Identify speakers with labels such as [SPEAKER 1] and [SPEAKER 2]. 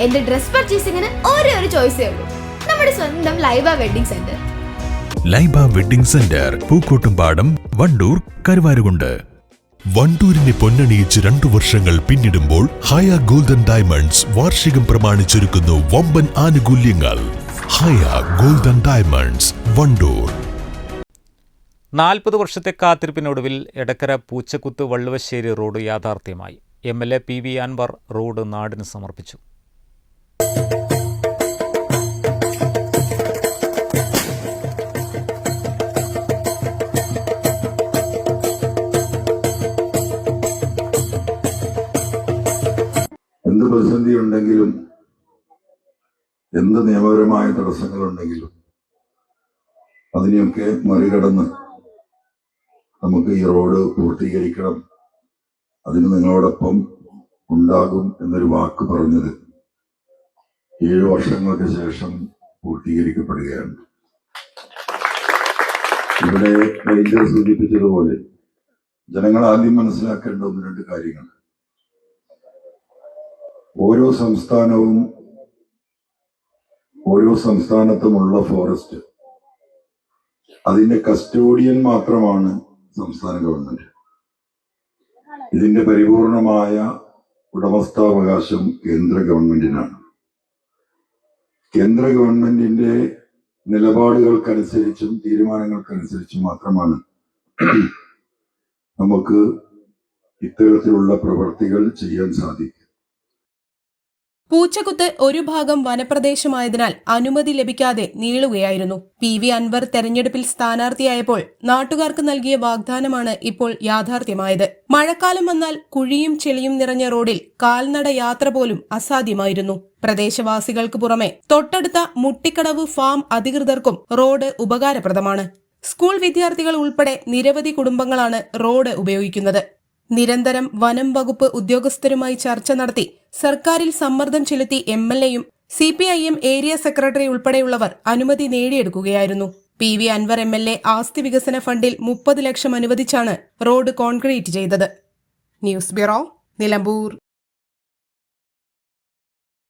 [SPEAKER 1] എന്റെ ഡ്രസ് പർച്ചേസിംഗിന് ഒരേ ഒരു ചോയ്സേ ഉള്ളൂ. നമ്മുടെ സ്വന്തം Laiba wedding centre.
[SPEAKER 2] Laiba wedding centre Pookkottumpadam Wandoor Karuvarakundu. വണ്ടൂരിനെ പൊന്നണിയിച്ച് രണ്ടു വർഷങ്ങൾ പിന്നിടുമ്പോൾ ഹയ ഗോൾഡൻ ഡയമണ്ട്സ് വാർഷികം പ്രമാണിച്ചൊരുക്കുന്നു വമ്പൻ ആനുകൂല്യങ്ങൾ. Haya golden diamonds Wandoor.
[SPEAKER 3] നാൽപ്പത് വർഷത്തെ കാത്തിരിപ്പിനൊടുവിൽ എടക്കര പൂച്ചക്കുത്ത് വള്ളുവശ്ശേരി റോഡ് യാഥാർത്ഥ്യമായി. M L A P V Anvar road നാടിന് സമർപ്പിച്ചു.
[SPEAKER 4] എന്ത് പ്രതിസന്ധി ഉണ്ടെങ്കിലും എന്ത് നിയമപരമായ തടസ്സങ്ങളുണ്ടെങ്കിലും അതിനെയൊക്കെ മറികടന്ന് നമുക്ക് ഈ റോഡ് പൂർത്തീകരിക്കണം. അതിന് നിങ്ങളോടൊപ്പം ഉണ്ടാകും എന്നൊരു വാക്ക് പറഞ്ഞത് ഏഴു വർഷങ്ങൾക്ക് ശേഷം പൂർത്തീകരിക്കപ്പെടുകയാണ്. ഇവിടെ റെയിൽവേ സൂചിപ്പിച്ചതുപോലെ ജനങ്ങൾ ആദ്യം മനസ്സിലാക്കേണ്ട ഒന്ന് രണ്ട് കാര്യങ്ങൾ. ഓരോ സംസ്ഥാനവും ഓരോ സംസ്ഥാനത്തുമുള്ള ഫോറസ്റ്റ് അതിന്റെ കസ്റ്റോഡിയൻ മാത്രമാണ് സംസ്ഥാന ഗവൺമെന്റ് ഇതിന്റെ പരിപൂർണമായ ഉടമസ്ഥാവകാശം കേന്ദ്ര ഗവൺമെന്റിനാണ് കേന്ദ്ര ഗവൺമെന്റിന്റെ നിലപാടുകൾക്കനുസരിച്ചും തീരുമാനങ്ങൾക്കനുസരിച്ചും മാത്രമാണ് നമുക്ക് ഇത്തരത്തിലുള്ള പ്രവർത്തികൾ ചെയ്യാൻ സാധിക്കും
[SPEAKER 5] പൂച്ചക്കുത്ത് ഒരു ഭാഗം വനപ്രദേശമായതിനാൽ അനുമതി ലഭിക്കാതെ നീളുകയായിരുന്നു. പി വി അൻവർ തെരഞ്ഞെടുപ്പിൽ സ്ഥാനാർത്ഥിയായപ്പോൾ നാട്ടുകാർക്ക് നൽകിയ വാഗ്ദാനമാണ് ഇപ്പോൾ യാഥാർത്ഥ്യമായത്. മഴക്കാലം വന്നാൽ കുഴിയും ചെളിയും നിറഞ്ഞ റോഡിൽ കാൽനട യാത്ര പോലും അസാധ്യമായിരുന്നു. പ്രദേശവാസികൾക്ക് പുറമെ തൊട്ടടുത്ത മുട്ടിക്കടവ് ഫാം അധികൃതർക്കും റോഡ് ഉപകാരപ്രദമാണ്. സ്കൂൾ വിദ്യാർത്ഥികൾ ഉൾപ്പെടെ നിരവധി കുടുംബങ്ങളാണ് റോഡ് ഉപയോഗിക്കുന്നത്. നിരന്തരം വനം വകുപ്പ് ഉദ്യോഗസ്ഥരുമായി ചർച്ച നടത്തി സർക്കാരിൽ സമ്മർദ്ദം ചെലുത്തി എം എൽ എയും C P I M area secretary ഉൾപ്പെടെയുള്ളവർ അനുമതി നേടിയെടുക്കുകയായിരുന്നു. P V Anvar M L A ആസ്തി വികസന ഫണ്ടിൽ മുപ്പത് ലക്ഷം അനുവദിച്ചാണ് റോഡ് കോൺക്രീറ്റ് ചെയ്തത്. News bureau Nilambur.